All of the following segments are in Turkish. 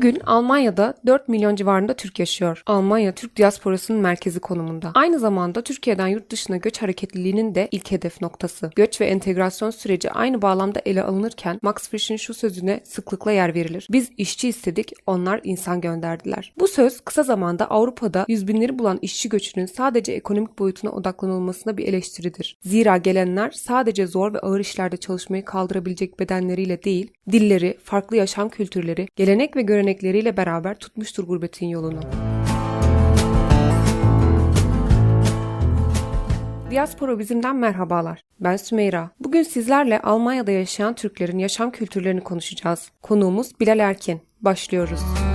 Bugün Almanya'da 4 milyon civarında Türk yaşıyor. Almanya Türk diasporasının merkezi konumunda. Aynı zamanda Türkiye'den yurt dışına göç hareketliliğinin de ilk hedef noktası. Göç ve entegrasyon süreci aynı bağlamda ele alınırken Max Frisch'in şu sözüne sıklıkla yer verilir. Biz işçi istedik, onlar insan gönderdiler. Bu söz kısa zamanda Avrupa'da yüz binleri bulan işçi göçünün sadece ekonomik boyutuna odaklanılmasına bir eleştiridir. Zira gelenler sadece zor ve ağır işlerde çalışmayı kaldırabilecek bedenleriyle değil, dilleri, farklı yaşam kültürleri, gelenek ve görenekleriyle beraber tutmuştur gurbetin yolunu. Diaspora Bizim'den merhabalar. Ben Sümeyra. Bugün sizlerle Almanya'da yaşayan Türklerin yaşam kültürlerini konuşacağız. Konuğumuz Bilal Erkin. Başlıyoruz.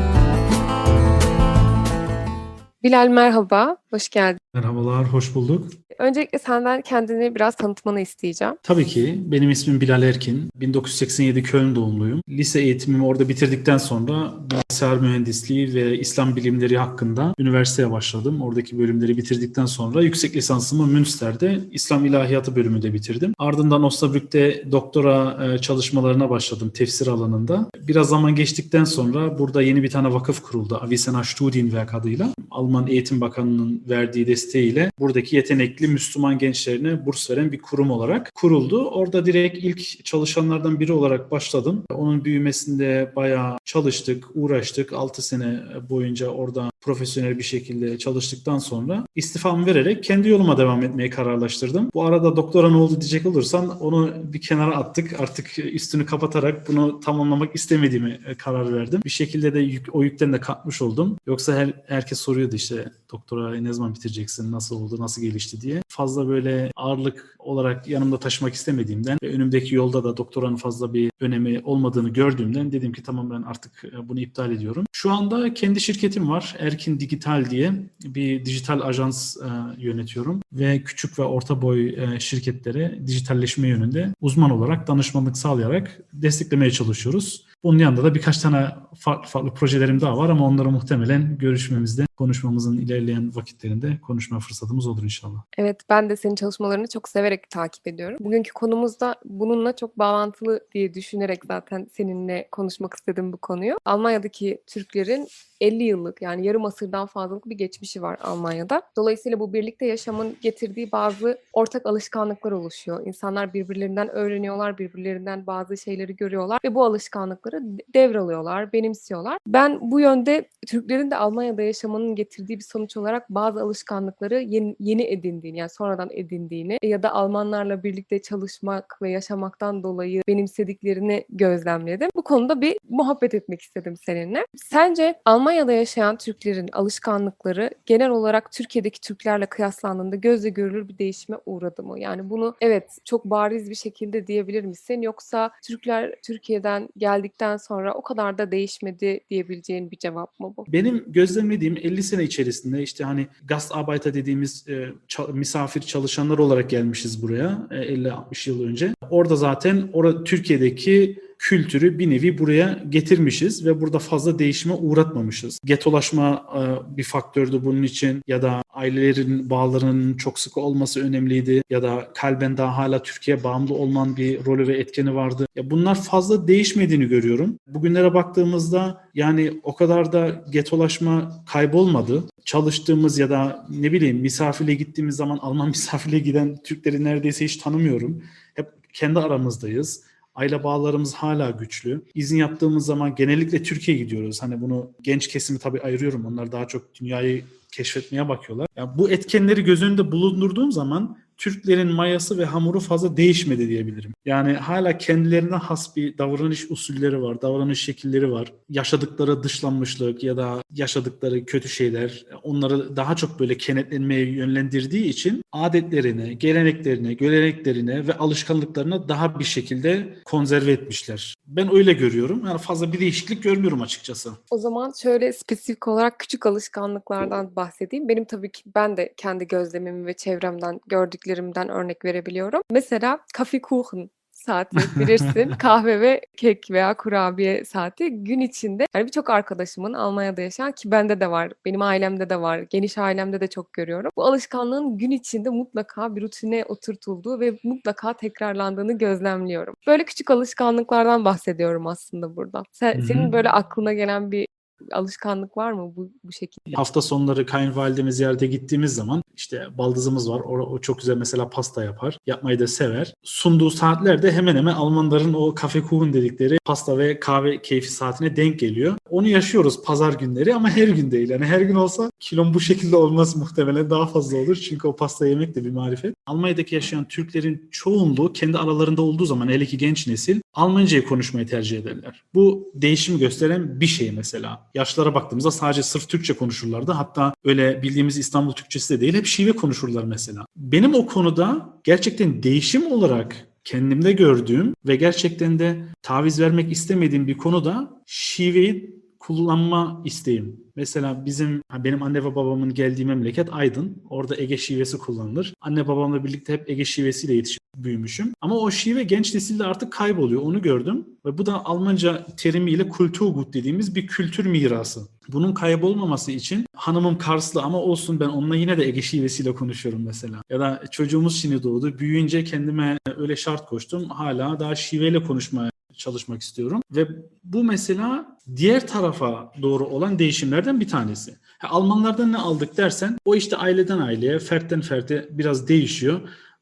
Bilal merhaba, hoş geldin. Merhabalar, hoş bulduk. Öncelikle senden kendini biraz tanıtmanı isteyeceğim. Tabii ki benim ismim Bilal Erkin. 1987 Köln doğumluyum. Lise eğitimimi orada bitirdikten sonra bilgisayar mühendisliği ve İslam bilimleri hakkında üniversiteye başladım. Oradaki bölümleri bitirdikten sonra yüksek lisansımı Münster'de İslam İlahiyatı bölümünde bitirdim. Ardından Osnabrück'te doktora e, çalışmalarına başladım tefsir alanında. Biraz zaman geçtikten sonra burada yeni bir tane vakıf kuruldu. Avicenna Studienwerk adıyla. Alman Eğitim Bakanı'nın verdiği desteğiyle buradaki yetenekli Müslüman gençlerine burs veren bir kurum olarak kuruldu. Orada direkt ilk çalışanlardan biri olarak başladım. Onun büyümesinde bayağı çalıştık, uğraştık. 6 sene boyunca orada profesyonel bir şekilde çalıştıktan sonra istifamı vererek kendi yoluma devam etmeye kararlaştırdım. Bu arada doktora ne oldu diyecek olursan onu bir kenara attık. Artık üstünü kapatarak bunu tamamlamak istemediğimi karar verdim. Bir şekilde de yük, o yükten de kalkmış oldum. Yoksa her, herkes soruyordu işte doktora ne zaman bitireceksin, nasıl oldu, nasıl gelişti diye. Fazla böyle ağırlık olarak yanımda taşımak istemediğimden ve önümdeki yolda da doktoranın fazla bir önemi olmadığını gördüğümden dedim ki tamam ben artık bunu iptal ediyorum. Şu anda kendi şirketim var. Erkin Digital diye bir dijital ajans e, yönetiyorum ve küçük ve orta boy e, şirketlere dijitalleşme yönünde uzman olarak danışmanlık sağlayarak desteklemeye çalışıyoruz. Bunun yanında da birkaç tane farklı farklı projelerim daha var ama onları muhtemelen görüşmemizde, konuşmamızın ilerleyen vakitlerinde konuşma fırsatımız olur inşallah. Evet, ben de senin çalışmalarını çok severek takip ediyorum. Bugünkü konumuz da bununla çok bağlantılı diye düşünerek zaten seninle konuşmak istedim bu konuyu. Almanya'daki Türklerin 50 yıllık yani yarım asırdan fazlalık bir geçmişi var Almanya'da. Dolayısıyla bu birlikte yaşamın getirdiği bazı ortak alışkanlıklar oluşuyor. İnsanlar birbirlerinden öğreniyorlar, birbirlerinden bazı şeyleri görüyorlar ve bu alışkanlıkları devralıyorlar, benimsiyorlar. Ben bu yönde Türklerin de Almanya'da yaşamanın getirdiği bir sonuç olarak bazı alışkanlıkları yeni, yeni edindiğini yani sonradan edindiğini ya da Almanlarla birlikte çalışmak ve yaşamaktan dolayı benimsediklerini gözlemledim. Bu konuda bir muhabbet etmek istedim seninle. Sence Almanya'da yaşayan Türklerin alışkanlıkları genel olarak Türkiye'deki Türklerle kıyaslandığında gözle görülür bir değişime uğradı mı? Yani bunu evet çok bariz bir şekilde diyebilir misin? Yoksa Türkler Türkiye'den geldikten sonra o kadar da değişmedi diyebileceğin bir cevap mı bu? Benim gözlemlediğim 50 sene içerisinde işte hani Gastarbeiter dediğimiz e, ça- misafir çalışanlar olarak gelmişiz buraya e, 50-60 yıl önce. Orada zaten orada Türkiye'deki kültürü bir nevi buraya getirmişiz ve burada fazla değişime uğratmamışız. Getolaşma e, bir faktördü bunun için ya da ailelerin bağlarının çok sıkı olması önemliydi ya da kalben daha hala Türkiye bağımlı olman bir rolü ve etkeni vardı. Ya bunlar fazla değişmediğini görüyorum. Bugünlere baktığımızda yani o kadar da getolaşma kaybolmadı. Çalıştığımız ya da ne bileyim misafirliğe gittiğimiz zaman Alman misafirliğe giden Türkleri neredeyse hiç tanımıyorum. Hep kendi aramızdayız. Aile bağlarımız hala güçlü. İzin yaptığımız zaman genellikle Türkiye'ye gidiyoruz. Hani bunu genç kesimi tabii ayırıyorum. Onlar daha çok dünyayı keşfetmeye bakıyorlar. Yani bu etkenleri göz önünde bulundurduğum zaman Türklerin mayası ve hamuru fazla değişmedi diyebilirim. Yani hala kendilerine has bir davranış usulleri var, davranış şekilleri var. Yaşadıkları dışlanmışlık ya da yaşadıkları kötü şeyler onları daha çok böyle kenetlenmeye yönlendirdiği için adetlerini, geleneklerini, göreneklerine ve alışkanlıklarına daha bir şekilde konserve etmişler. Ben öyle görüyorum. Yani fazla bir değişiklik görmüyorum açıkçası. O zaman şöyle spesifik olarak küçük alışkanlıklardan bahsedeyim. Benim tabii ki ben de kendi gözlemimi ve çevremden gördüklerimden örnek verebiliyorum. Mesela Kaffeekuchen saati bilirsin. Kahve ve kek veya kurabiye saati gün içinde yani birçok arkadaşımın Almanya'da yaşayan ki bende de var, benim ailemde de var, geniş ailemde de çok görüyorum. Bu alışkanlığın gün içinde mutlaka bir rutine oturtulduğu ve mutlaka tekrarlandığını gözlemliyorum. Böyle küçük alışkanlıklardan bahsediyorum aslında burada. Sen, senin böyle aklına gelen bir Alışkanlık var mı bu, bu şekilde? Hafta sonları kayınvalidemi ziyarete gittiğimiz zaman işte baldızımız var. O, o çok güzel mesela pasta yapar. Yapmayı da sever. Sunduğu saatlerde hemen hemen Almanların o kafe kuchen dedikleri pasta ve kahve keyfi saatine denk geliyor. Onu yaşıyoruz pazar günleri ama her gün değil. Yani her gün olsa kilom bu şekilde olmaz muhtemelen daha fazla olur. Çünkü o pasta yemek de bir marifet. Almanya'daki yaşayan Türklerin çoğunluğu kendi aralarında olduğu zaman hele ki genç nesil Almancayı konuşmayı tercih ederler. Bu değişimi gösteren bir şey mesela. Yaşlara baktığımızda sadece sırf Türkçe konuşurlardı. Hatta öyle bildiğimiz İstanbul Türkçesi de değil hep şive konuşurlar mesela. Benim o konuda gerçekten değişim olarak kendimde gördüğüm ve gerçekten de taviz vermek istemediğim bir konuda şiveyi kullanma isteğim. Mesela bizim benim anne ve babamın geldiği memleket Aydın. Orada Ege şivesi kullanılır. Anne babamla birlikte hep Ege şivesiyle yetişip büyümüşüm. Ama o şive genç nesilde artık kayboluyor. Onu gördüm. Ve bu da Almanca terimiyle Kulturgut dediğimiz bir kültür mirası. Bunun kaybolmaması için hanımım Karslı ama olsun ben onunla yine de Ege şivesiyle konuşuyorum mesela. Ya da çocuğumuz şimdi doğdu. Büyüyünce kendime öyle şart koştum. Hala daha şiveyle konuşmaya çalışmak istiyorum. Ve bu mesela diğer tarafa doğru olan değişimlerden bir tanesi. Almanlardan ne aldık dersen o işte aileden aileye, fertten ferte biraz değişiyor.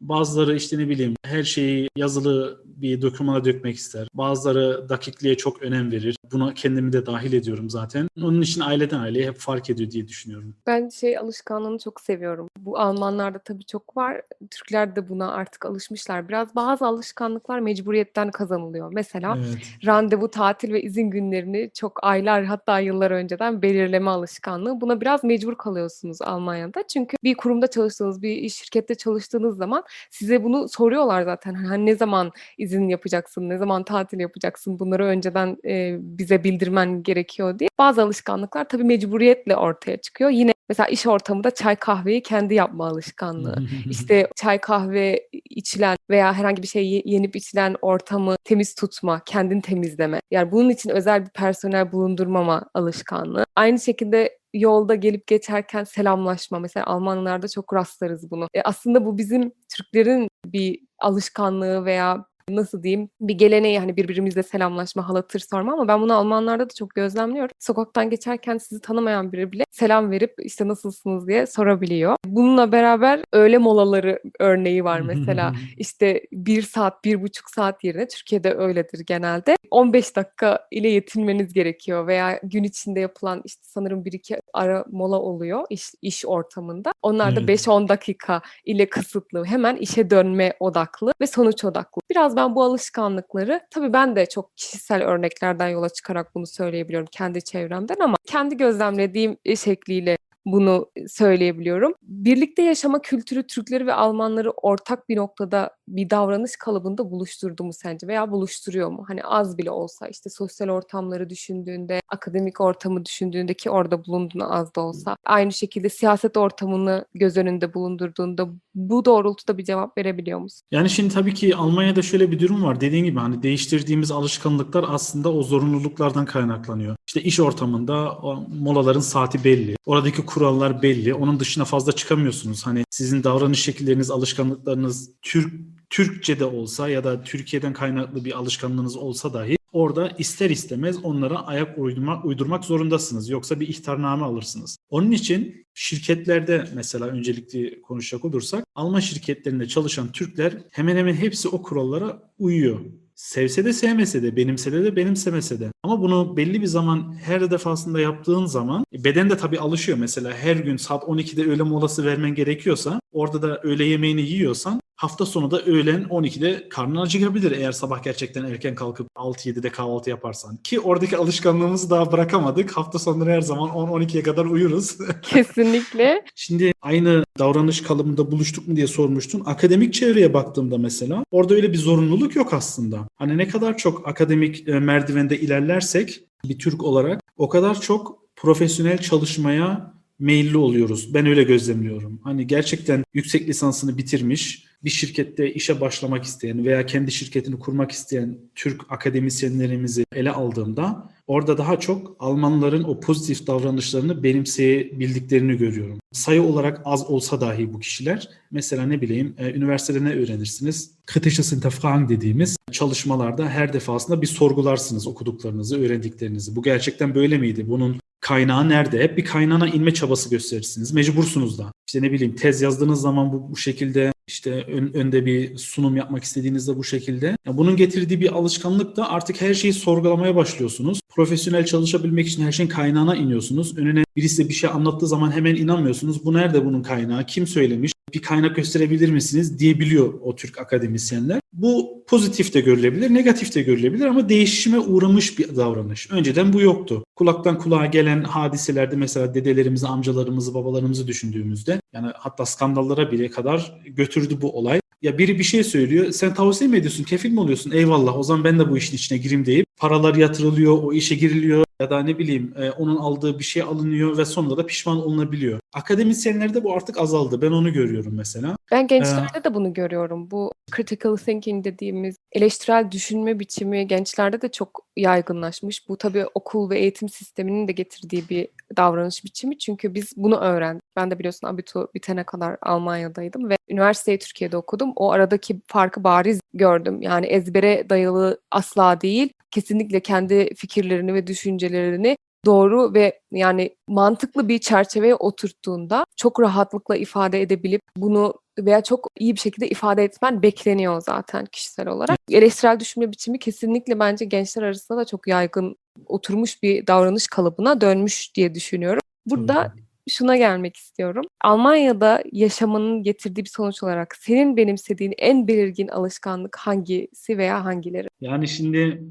Bazıları işte ne bileyim her şeyi yazılı bir dokümana dökmek ister. Bazıları dakikliğe çok önem verir. Buna kendimi de dahil ediyorum zaten. Onun için aileden aileye hep fark ediyor diye düşünüyorum. Ben şey alışkanlığını çok seviyorum. Bu Almanlarda tabii çok var. Türkler de buna artık alışmışlar. Biraz bazı alışkanlıklar mecburiyetten kazanılıyor. Mesela Evet. randevu, tatil ve izin günlerini çok aylar hatta yıllar önceden belirleme alışkanlığı. Buna biraz mecbur kalıyorsunuz Almanya'da. Çünkü bir kurumda çalıştığınız, bir şirkette çalıştığınız zaman size bunu soruyorlar zaten. Hani ne zaman izin yapacaksın, ne zaman tatil yapacaksın bunları önceden e, bize bildirmen gerekiyor diye. Bazı alışkanlıklar tabii mecburiyetle ortaya çıkıyor. Yine mesela iş ortamında çay kahveyi kendi yapma alışkanlığı. İşte çay kahve içilen veya herhangi bir şey ye- yenip içilen ortamı temiz tutma, kendini temizleme. Yani bunun için özel bir personel bulundurmama alışkanlığı. Aynı şekilde yolda gelip geçerken selamlaşma. Mesela Almanlarda çok rastlarız bunu. E aslında bu bizim Türklerin bir alışkanlığı veya nasıl diyeyim bir geleneği hani birbirimizle selamlaşma, hal hatır sorma ama ben bunu Almanlarda da çok gözlemliyorum. Sokaktan geçerken sizi tanımayan biri bile selam verip işte nasılsınız diye sorabiliyor. Bununla beraber öğle molaları örneği var mesela. İşte bir saat, bir buçuk saat yerine Türkiye'de öyledir genelde. 15 dakika ile yetinmeniz gerekiyor veya gün içinde yapılan işte sanırım bir iki ara mola oluyor iş, iş ortamında. Onlar da Evet. 5-10 dakika ile kısıtlı. Hemen işe dönme odaklı ve sonuç odaklı. Biraz ben bu alışkanlıkları tabii ben de çok kişisel örneklerden yola çıkarak bunu söyleyebiliyorum kendi çevremden ama kendi gözlemlediğim şekliyle bunu söyleyebiliyorum. Birlikte yaşama kültürü Türkleri ve Almanları ortak bir noktada bir davranış kalıbında buluşturdu mu sence veya buluşturuyor mu? Hani az bile olsa işte sosyal ortamları düşündüğünde, akademik ortamı düşündüğünde ki orada bulunduğunu az da olsa aynı şekilde siyaset ortamını göz önünde bulundurduğunda bu doğrultuda bir cevap verebiliyor musun? Yani şimdi tabii ki Almanya'da şöyle bir durum var. Dediğin gibi hani değiştirdiğimiz alışkanlıklar aslında o zorunluluklardan kaynaklanıyor. İşte iş ortamında molaların saati belli. Oradaki kurallar belli. Onun dışına fazla çıkamıyorsunuz. Hani sizin davranış şekilleriniz, alışkanlıklarınız Türk Türkçe de olsa ya da Türkiye'den kaynaklı bir alışkanlığınız olsa dahi orada ister istemez onlara ayak uydurmak, uydurmak zorundasınız. Yoksa bir ihtarname alırsınız. Onun için şirketlerde mesela öncelikli konuşacak olursak Alman şirketlerinde çalışan Türkler hemen hemen hepsi o kurallara uyuyor. Sevse de sevmese de, benimsede de benimsemese de. Ama bunu belli bir zaman her defasında yaptığın zaman e, beden de tabii alışıyor. Mesela her gün saat 12'de öğle molası vermen gerekiyorsa orada da öğle yemeğini yiyorsan hafta sonu da öğlen 12'de karnın acıkabilir eğer sabah gerçekten erken kalkıp 6-7'de kahvaltı yaparsan. Ki oradaki alışkanlığımızı daha bırakamadık. Hafta sonları her zaman 10-12'ye kadar uyuruz. Kesinlikle. Şimdi aynı davranış kalıbında buluştuk mu diye sormuştun. Akademik çevreye baktığımda mesela orada öyle bir zorunluluk yok aslında. Hani ne kadar çok akademik e, merdivende ilerlersek bir Türk olarak o kadar çok profesyonel çalışmaya meyilli oluyoruz. Ben öyle gözlemliyorum. Hani gerçekten yüksek lisansını bitirmiş, bir şirkette işe başlamak isteyen veya kendi şirketini kurmak isteyen Türk akademisyenlerimizi ele aldığımda orada daha çok Almanların o pozitif davranışlarını benimseyebildiklerini görüyorum. Sayı olarak az olsa dahi bu kişiler mesela ne bileyim e, üniversitede ne öğrenirsiniz? Kritisches Hinterfragen dediğimiz çalışmalarda her defasında bir sorgularsınız okuduklarınızı, öğrendiklerinizi. Bu gerçekten böyle miydi? Bunun kaynağı nerede? Hep bir kaynağına inme çabası gösterirsiniz. Mecbursunuz da. İşte ne bileyim tez yazdığınız zaman bu, bu şekilde işte ön- önde bir sunum yapmak istediğinizde bu şekilde. Ya bunun getirdiği bir alışkanlık da artık her şeyi sorgulamaya başlıyorsunuz. Profesyonel çalışabilmek için her şeyin kaynağına iniyorsunuz. Önüne birisi bir şey anlattığı zaman hemen inanmıyorsunuz. Bu nerede bunun kaynağı? Kim söylemiş? Bir kaynak gösterebilir misiniz? diyebiliyor o Türk akademisyenler. Bu pozitif de görülebilir, negatif de görülebilir ama değişime uğramış bir davranış. Önceden bu yoktu. Kulaktan kulağa gelen hadiselerde mesela dedelerimizi, amcalarımızı, babalarımızı düşündüğümüzde yani hatta skandallara bile kadar götürdü bu olay. Ya biri bir şey söylüyor, sen tavsiye mi ediyorsun, kefil mi oluyorsun? Eyvallah o zaman ben de bu işin içine gireyim deyip paralar yatırılıyor, o işe giriliyor ya da ne bileyim e, onun aldığı bir şey alınıyor ve sonunda da pişman olunabiliyor. Akademisyenlerde bu artık azaldı. Ben onu görüyorum mesela. Ben gençlerde de bunu görüyorum. Bu critical thinking dediğimiz eleştirel düşünme biçimi gençlerde de çok yaygınlaşmış. Bu tabii okul ve eğitim sisteminin de getirdiği bir davranış biçimi. Çünkü biz bunu öğrendik. Ben de biliyorsun abitur bitene kadar Almanya'daydım ve üniversiteyi Türkiye'de okudum. O aradaki farkı bariz gördüm. Yani ezbere dayalı asla değil. Kesinlikle kendi fikirlerini ve düşüncelerini doğru ve yani mantıklı bir çerçeveye oturttuğunda çok rahatlıkla ifade edebilip bunu veya çok iyi bir şekilde ifade etmen bekleniyor zaten kişisel olarak. Eleştirel düşünme biçimi kesinlikle bence gençler arasında da çok yaygın oturmuş bir davranış kalıbına dönmüş diye düşünüyorum. Burada şuna gelmek istiyorum. Almanya'da yaşamanın getirdiği bir sonuç olarak senin benimsediğin en belirgin alışkanlık hangisi veya hangileri? Yani şimdi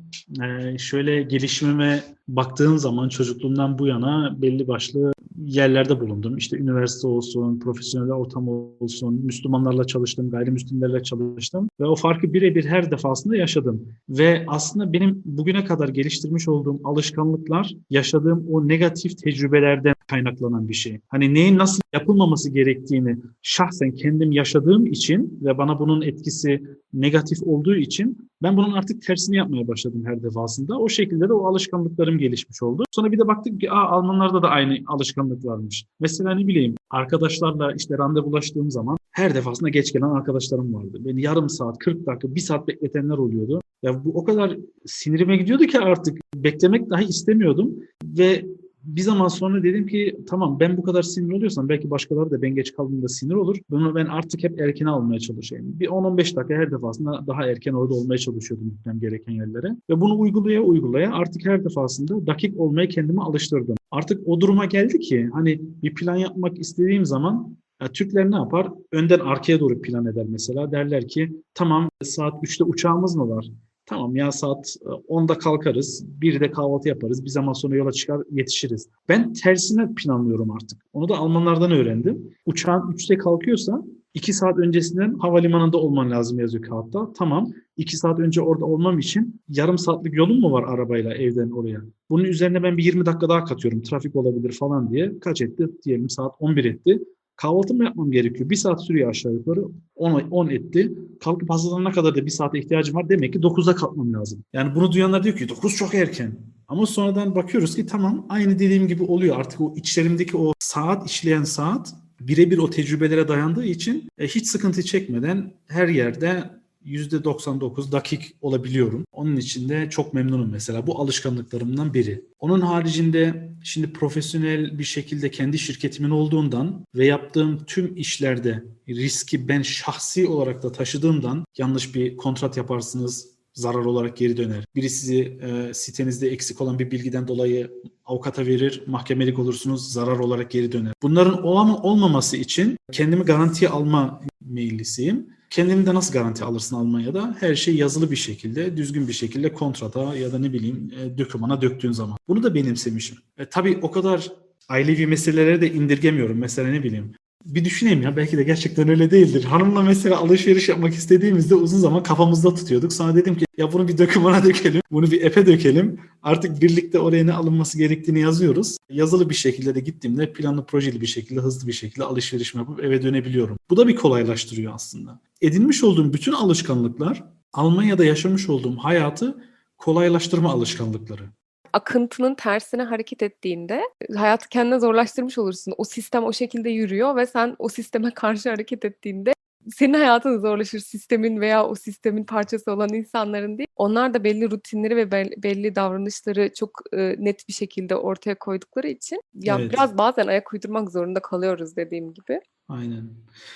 e, şöyle gelişimime baktığın zaman çocukluğumdan bu yana belli başlı yerlerde bulundum. İşte üniversite olsun, profesyonel ortam olsun, Müslümanlarla çalıştım, gayrimüslimlerle çalıştım ve o farkı birebir her defasında yaşadım. Ve aslında benim bugüne kadar geliştirmiş olduğum alışkanlıklar yaşadığım o negatif tecrübelerden kaynaklanan bir şey. Hani neyin nasıl yapılmaması gerektiğini şahsen kendim yaşadığım için ve bana bunun etkisi negatif olduğu için ben bunun artık tersini yapmaya başladım her defasında. O şekilde de o alışkanlıklarım gelişmiş oldu. Sonra bir de baktık ki Aa, Almanlarda da aynı alışkanlık varmış. Mesela ne bileyim arkadaşlarla işte randevulaştığım zaman her defasında geç gelen arkadaşlarım vardı. Beni yarım saat, 40 dakika, bir saat bekletenler oluyordu. Ya bu o kadar sinirime gidiyordu ki artık beklemek dahi istemiyordum. Ve bir zaman sonra dedim ki tamam ben bu kadar sinir oluyorsam belki başkaları da ben geç kaldığımda sinir olur. Bunu ben artık hep erken almaya çalışayım. Bir 10-15 dakika her defasında daha erken orada olmaya çalışıyordum gitmem gereken yerlere. Ve bunu uygulaya uygulaya artık her defasında dakik olmaya kendimi alıştırdım. Artık o duruma geldi ki hani bir plan yapmak istediğim zaman ya Türkler ne yapar? Önden arkaya doğru plan eder mesela. Derler ki tamam saat 3'te uçağımız mı var? Tamam ya saat e, 10'da kalkarız, 1'de kahvaltı yaparız, bir zaman sonra yola çıkar yetişiriz. Ben tersine planlıyorum artık. Onu da Almanlardan öğrendim. Uçağın 3'te kalkıyorsa 2 saat öncesinden havalimanında olman lazım yazıyor kağıtta. Tamam 2 saat önce orada olmam için yarım saatlik yolum mu var arabayla evden oraya? Bunun üzerine ben bir 20 dakika daha katıyorum. Trafik olabilir falan diye. Kaç etti? Diyelim saat 11 etti. Kahvaltımı yapmam gerekiyor. Bir saat sürüyor aşağı yukarı. 10, 10 etti. Kalkıp hazırlanana kadar da bir saate ihtiyacım var. Demek ki 9'da kalkmam lazım. Yani bunu duyanlar diyor ki 9 çok erken. Ama sonradan bakıyoruz ki tamam aynı dediğim gibi oluyor. Artık o içlerimdeki o saat işleyen saat birebir o tecrübelere dayandığı için e, hiç sıkıntı çekmeden her yerde %99 dakik olabiliyorum. Onun için de çok memnunum mesela. Bu alışkanlıklarımdan biri. Onun haricinde şimdi profesyonel bir şekilde kendi şirketimin olduğundan ve yaptığım tüm işlerde riski ben şahsi olarak da taşıdığımdan yanlış bir kontrat yaparsınız, zarar olarak geri döner. Biri sizi e, sitenizde eksik olan bir bilgiden dolayı avukata verir, mahkemelik olursunuz, zarar olarak geri döner. Bunların olama, olmaması için kendimi garantiye alma meyillisiyim. Kendini de nasıl garanti alırsın Almanya'da? Her şey yazılı bir şekilde, düzgün bir şekilde kontrata ya da ne bileyim e, dokümana döktüğün zaman. Bunu da benimsemişim. E, tabii o kadar ailevi meselelere de indirgemiyorum. Mesela ne bileyim Bir düşüneyim ya belki de gerçekten öyle değildir. Hanımla mesela alışveriş yapmak istediğimizde uzun zaman kafamızda tutuyorduk. Sonra dedim ki ya bunu bir dokümana dökelim, bunu bir app'e dökelim. Artık birlikte oraya ne alınması gerektiğini yazıyoruz. Yazılı bir şekilde de gittiğimde planlı projeli bir şekilde hızlı bir şekilde alışveriş yapıp eve dönebiliyorum. Bu da bir kolaylaştırıyor aslında. Edinmiş olduğum bütün alışkanlıklar Almanya'da yaşamış olduğum hayatı kolaylaştırma alışkanlıkları. Akıntının tersine hareket ettiğinde hayatı kendine zorlaştırmış olursun. O sistem o şekilde yürüyor ve sen o sisteme karşı hareket ettiğinde senin hayatın zorlaşır. Sistemin veya o sistemin parçası olan insanların değil. Onlar da belli rutinleri ve bel- belli davranışları çok e, net bir şekilde ortaya koydukları için ya Evet. biraz bazen ayak uydurmak zorunda kalıyoruz dediğim gibi. Aynen.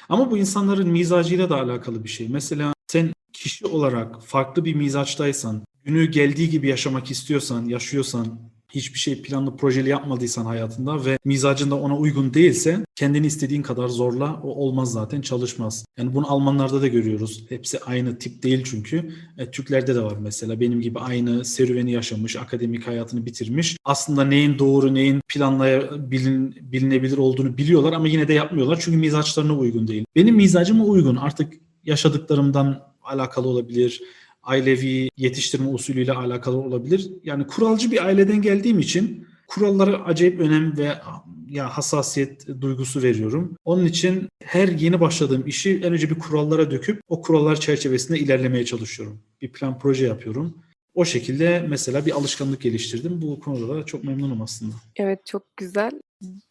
Ama bu insanların mizacıyla da alakalı bir şey. Mesela sen kişi olarak farklı bir mizaçtaysan, günü geldiği gibi yaşamak istiyorsan, yaşıyorsan, hiçbir şey planlı projeli yapmadıysan hayatında ve mizacın da ona uygun değilse kendini istediğin kadar zorla o olmaz zaten çalışmaz. Yani bunu Almanlarda da görüyoruz. Hepsi aynı tip değil çünkü. E, Türklerde de var mesela benim gibi aynı serüveni yaşamış, akademik hayatını bitirmiş. Aslında neyin doğru, neyin planlayabilin, bilinebilir olduğunu biliyorlar ama yine de yapmıyorlar çünkü mizaçlarına uygun değil. Benim mizacıma uygun. Artık yaşadıklarımdan alakalı olabilir, ailevi yetiştirme usulüyle alakalı olabilir. Yani kuralcı bir aileden geldiğim için kurallara acayip önem ve ya hassasiyet duygusu veriyorum. Onun için her yeni başladığım işi en önce bir kurallara döküp o kurallar çerçevesinde ilerlemeye çalışıyorum. Bir plan proje yapıyorum. O şekilde mesela bir alışkanlık geliştirdim. Bu konuda da çok memnunum aslında. Evet çok güzel.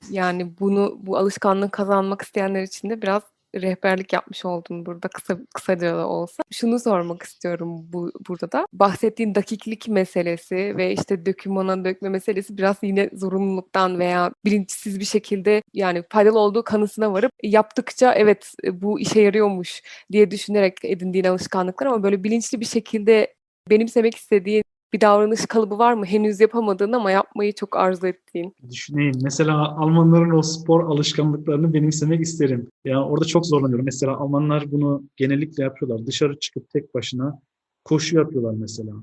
Yani bunu bu alışkanlığı kazanmak isteyenler için de biraz rehberlik yapmış oldun burada kısa kısaca da olsa. Şunu sormak istiyorum bu burada da. Bahsettiğin dakiklik meselesi ve işte dökümana dökme meselesi biraz yine zorunluluktan veya bilinçsiz bir şekilde yani faydalı olduğu kanısına varıp yaptıkça evet bu işe yarıyormuş diye düşünerek edindiğin alışkanlıklar ama böyle bilinçli bir şekilde benimsemek istediğin bir davranış kalıbı var mı? Henüz yapamadığın ama yapmayı çok arzu ettiğin. Düşüneyim. Mesela Almanların o spor alışkanlıklarını benimsemek isterim. Ya orada çok zorlanıyorum. Mesela Almanlar bunu genellikle yapıyorlar. Dışarı çıkıp tek başına koşu yapıyorlar mesela.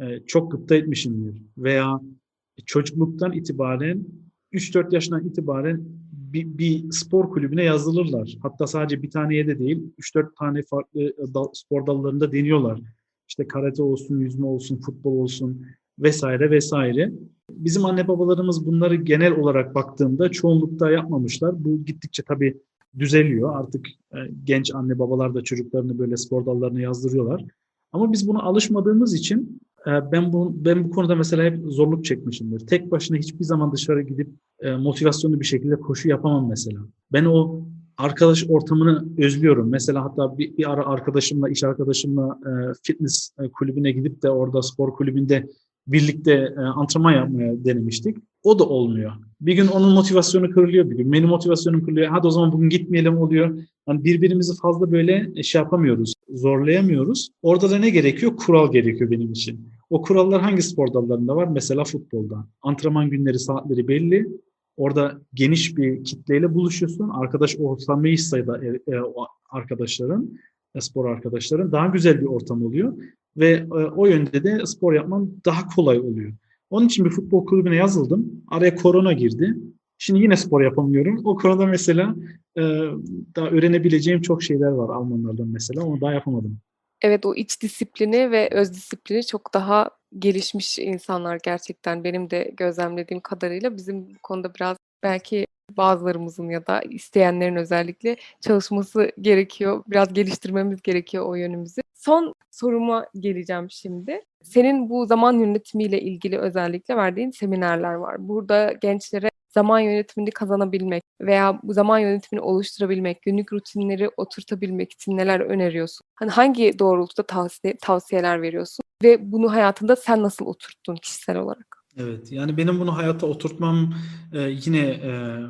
Ee, çok gıpta etmişimdir. Veya çocukluktan itibaren 3-4 yaşından itibaren bir, bir spor kulübüne yazılırlar. Hatta sadece bir taneye de değil, 3-4 tane farklı e, dal- spor dallarında deniyorlar. İşte karate olsun, yüzme olsun, futbol olsun vesaire vesaire. Bizim anne babalarımız bunları genel olarak baktığımda çoğunlukta yapmamışlar. Bu gittikçe tabii düzeliyor. Artık e, genç anne babalar da çocuklarını böyle spor dallarına yazdırıyorlar. Ama biz buna alışmadığımız için e, ben bu ben bu konuda mesela hep zorluk çekmişimdir. Tek başına hiçbir zaman dışarı gidip e, motivasyonlu bir şekilde koşu yapamam mesela. Ben o arkadaş ortamını özlüyorum. Mesela hatta bir, bir ara arkadaşımla, iş arkadaşımla e, fitness e, kulübüne gidip de orada spor kulübünde birlikte e, antrenman yapmaya denemiştik. O da olmuyor. Bir gün onun motivasyonu kırılıyor, bir gün benim motivasyonum kırılıyor. Hadi o zaman bugün gitmeyelim oluyor. Yani birbirimizi fazla böyle şey yapamıyoruz, zorlayamıyoruz. Orada da ne gerekiyor? Kural gerekiyor benim için. O kurallar hangi spor dallarında var? Mesela futbolda. Antrenman günleri, saatleri belli. Orada geniş bir kitleyle buluşuyorsun. Arkadaş ortamı iyi sayıda e, e, arkadaşların, e, spor arkadaşların daha güzel bir ortam oluyor ve e, o yönde de spor yapman daha kolay oluyor. Onun için bir futbol kulübüne yazıldım. Araya korona girdi. Şimdi yine spor yapamıyorum. O konuda mesela e, daha öğrenebileceğim çok şeyler var Almanlardan mesela. Onu daha yapamadım. Evet o iç disiplini ve öz disiplini çok daha gelişmiş insanlar gerçekten benim de gözlemlediğim kadarıyla bizim bu konuda biraz belki bazılarımızın ya da isteyenlerin özellikle çalışması gerekiyor. Biraz geliştirmemiz gerekiyor o yönümüzü. Son soruma geleceğim şimdi. Senin bu zaman yönetimiyle ilgili özellikle verdiğin seminerler var. Burada gençlere zaman yönetimini kazanabilmek veya bu zaman yönetimini oluşturabilmek, günlük rutinleri oturtabilmek için neler öneriyorsun? Hani hangi doğrultuda tavsiye, tavsiyeler veriyorsun ve bunu hayatında sen nasıl oturttun kişisel olarak? Evet, yani benim bunu hayata oturtmam e, yine e,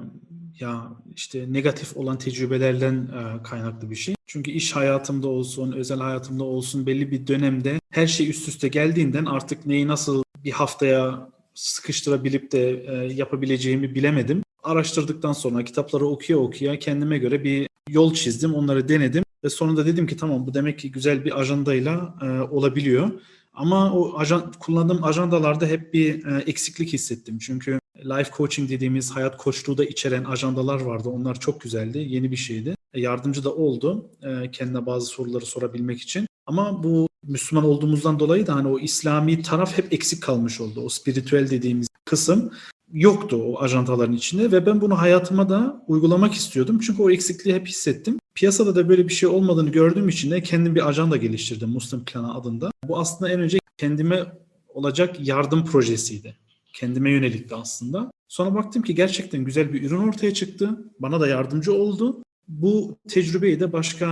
ya işte negatif olan tecrübelerden e, kaynaklı bir şey. Çünkü iş hayatımda olsun, özel hayatımda olsun belli bir dönemde her şey üst üste geldiğinden artık neyi nasıl bir haftaya sıkıştırabilip de e, yapabileceğimi bilemedim. Araştırdıktan sonra kitapları okuya okuya kendime göre bir yol çizdim, onları denedim ve sonunda dedim ki tamam bu demek ki güzel bir ajandayla e, olabiliyor. Ama o ajan, kullandığım ajandalarda hep bir e, eksiklik hissettim. Çünkü life coaching dediğimiz hayat koçluğu da içeren ajandalar vardı. Onlar çok güzeldi. Yeni bir şeydi. E, Yardımcı da oldu e, kendine bazı soruları sorabilmek için. Ama bu Müslüman olduğumuzdan dolayı da hani o İslami taraf hep eksik kalmış oldu. O spiritüel dediğimiz kısım yoktu o ajantaların içinde ve ben bunu hayatıma da uygulamak istiyordum. Çünkü o eksikliği hep hissettim. Piyasada da böyle bir şey olmadığını gördüğüm için de kendim bir ajanda geliştirdim Muslim Planı adında. Bu aslında en önce kendime olacak yardım projesiydi. Kendime yönelikti aslında. Sonra baktım ki gerçekten güzel bir ürün ortaya çıktı. Bana da yardımcı oldu. Bu tecrübeyi de başka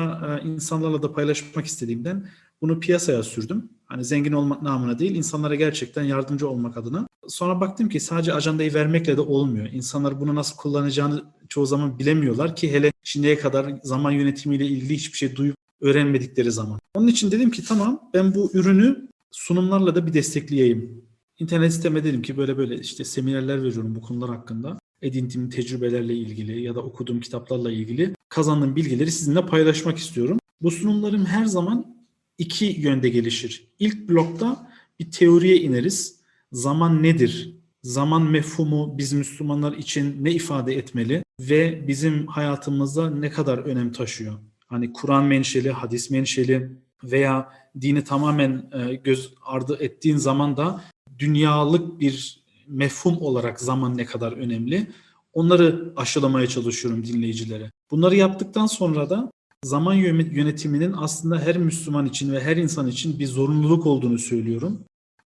e, insanlarla da paylaşmak istediğimden bunu piyasaya sürdüm. Hani zengin olmak namına değil, insanlara gerçekten yardımcı olmak adına. Sonra baktım ki sadece ajandayı vermekle de olmuyor. İnsanlar bunu nasıl kullanacağını çoğu zaman bilemiyorlar ki hele şimdiye kadar zaman yönetimiyle ilgili hiçbir şey duyup öğrenmedikleri zaman. Onun için dedim ki tamam ben bu ürünü sunumlarla da bir destekleyeyim. İnternet siteme dedim ki böyle böyle işte seminerler veriyorum bu konular hakkında. Edindiğim tecrübelerle ilgili ya da okuduğum kitaplarla ilgili kazandığım bilgileri sizinle paylaşmak istiyorum. Bu sunumlarım her zaman iki yönde gelişir. İlk blokta bir teoriye ineriz. Zaman nedir? Zaman mefhumu biz Müslümanlar için ne ifade etmeli ve bizim hayatımızda ne kadar önem taşıyor? Hani Kur'an menşeli, hadis menşeli veya dini tamamen e, göz ardı ettiğin zaman da dünyalık bir mefhum olarak zaman ne kadar önemli? Onları aşılamaya çalışıyorum dinleyicilere. Bunları yaptıktan sonra da zaman yö- yönetiminin aslında her Müslüman için ve her insan için bir zorunluluk olduğunu söylüyorum.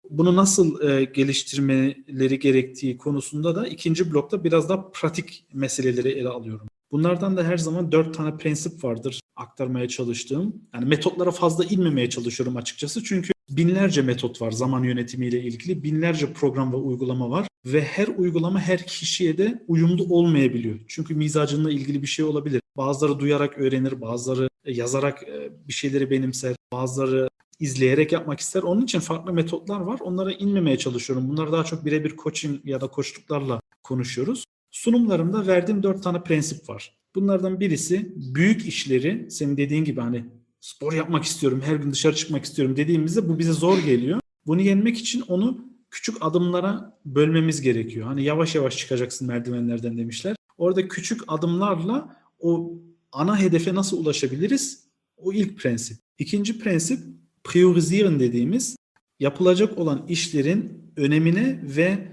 Bunu nasıl e, geliştirmeleri gerektiği konusunda da ikinci blokta biraz daha pratik meseleleri ele alıyorum. Bunlardan da her zaman dört tane prensip vardır aktarmaya çalıştığım. Yani metotlara fazla inmemeye çalışıyorum açıkçası. Çünkü binlerce metot var zaman yönetimiyle ilgili. Binlerce program ve uygulama var. Ve her uygulama her kişiye de uyumlu olmayabiliyor. Çünkü mizacınla ilgili bir şey olabilir. Bazıları duyarak öğrenir, bazıları yazarak e, bir şeyleri benimser, bazıları izleyerek yapmak ister. Onun için farklı metotlar var. Onlara inmemeye çalışıyorum. Bunları daha çok birebir coaching ya da koçluklarla konuşuyoruz. Sunumlarımda verdiğim dört tane prensip var. Bunlardan birisi büyük işleri, senin dediğin gibi hani spor yapmak istiyorum, her gün dışarı çıkmak istiyorum dediğimizde bu bize zor geliyor. Bunu yenmek için onu küçük adımlara bölmemiz gerekiyor. Hani yavaş yavaş çıkacaksın merdivenlerden demişler. Orada küçük adımlarla o ana hedefe nasıl ulaşabiliriz? O ilk prensip. İkinci prensip priorisieren dediğimiz yapılacak olan işlerin önemine ve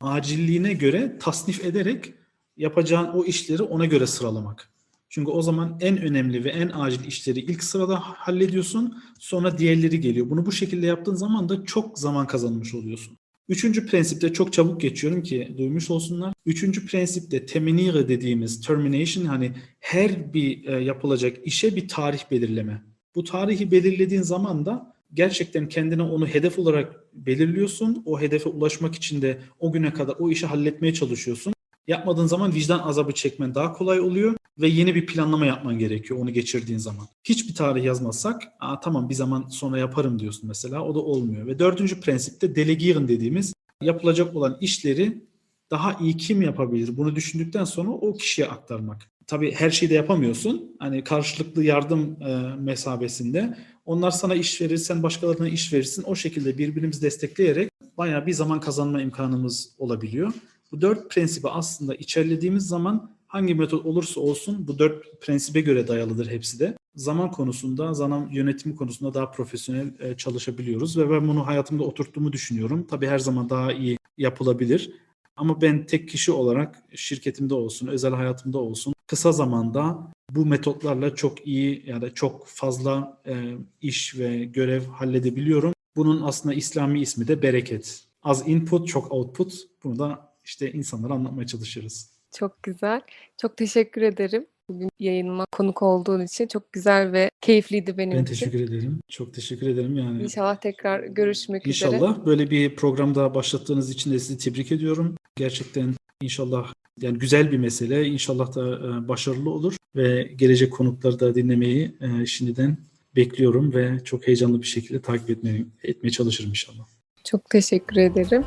acilliğine göre tasnif ederek yapacağın o işleri ona göre sıralamak. Çünkü o zaman en önemli ve en acil işleri ilk sırada hallediyorsun. Sonra diğerleri geliyor. Bunu bu şekilde yaptığın zaman da çok zaman kazanmış oluyorsun. Üçüncü prensipte çok çabuk geçiyorum ki duymuş olsunlar. Üçüncü prensipte teminire dediğimiz termination hani her bir e, yapılacak işe bir tarih belirleme. Bu tarihi belirlediğin zaman da gerçekten kendine onu hedef olarak belirliyorsun. O hedefe ulaşmak için de o güne kadar o işi halletmeye çalışıyorsun. Yapmadığın zaman vicdan azabı çekmen daha kolay oluyor ve yeni bir planlama yapman gerekiyor onu geçirdiğin zaman. Hiçbir tarih yazmazsak, Aa, tamam bir zaman sonra yaparım diyorsun mesela o da olmuyor. Ve dördüncü prensipte delegieren dediğimiz yapılacak olan işleri daha iyi kim yapabilir bunu düşündükten sonra o kişiye aktarmak. Tabii her şeyi de yapamıyorsun. Hani karşılıklı yardım e, mesabesinde. Onlar sana iş verir, sen başkalarına iş verirsin. O şekilde birbirimizi destekleyerek bayağı bir zaman kazanma imkanımız olabiliyor. Bu dört prensibi aslında içerlediğimiz zaman hangi metot olursa olsun bu dört prensibe göre dayalıdır hepsi de. Zaman konusunda, zaman yönetimi konusunda daha profesyonel e, çalışabiliyoruz ve ben bunu hayatımda oturttuğumu düşünüyorum. Tabii her zaman daha iyi yapılabilir. Ama ben tek kişi olarak şirketimde olsun, özel hayatımda olsun kısa zamanda bu metotlarla çok iyi ya da çok fazla e, iş ve görev halledebiliyorum. Bunun aslında İslami ismi de bereket. Az input, çok output. Bunu da işte insanlara anlatmaya çalışırız. Çok güzel. Çok teşekkür ederim. Bugün yayınıma konuk olduğun için çok güzel ve keyifliydi benim Ben için. teşekkür ederim. Çok teşekkür ederim yani. İnşallah tekrar görüşmek üzere. İnşallah böyle bir programda başlattığınız için de sizi tebrik ediyorum. Gerçekten inşallah yani güzel bir mesele. İnşallah da e, başarılı olur ve gelecek konukları da dinlemeyi e, şimdiden bekliyorum ve çok heyecanlı bir şekilde takip etmeye, etmeye çalışırım inşallah. Çok teşekkür ederim.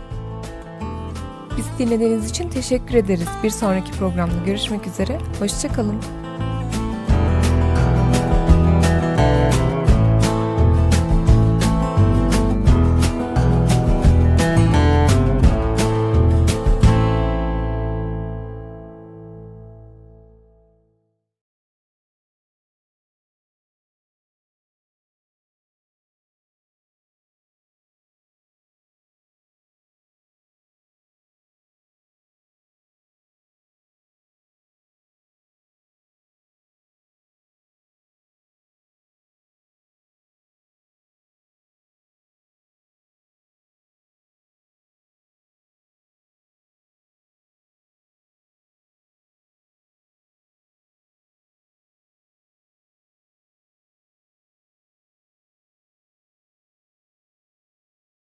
Bizi dinlediğiniz için teşekkür ederiz. Bir sonraki programda görüşmek üzere. Hoşçakalın.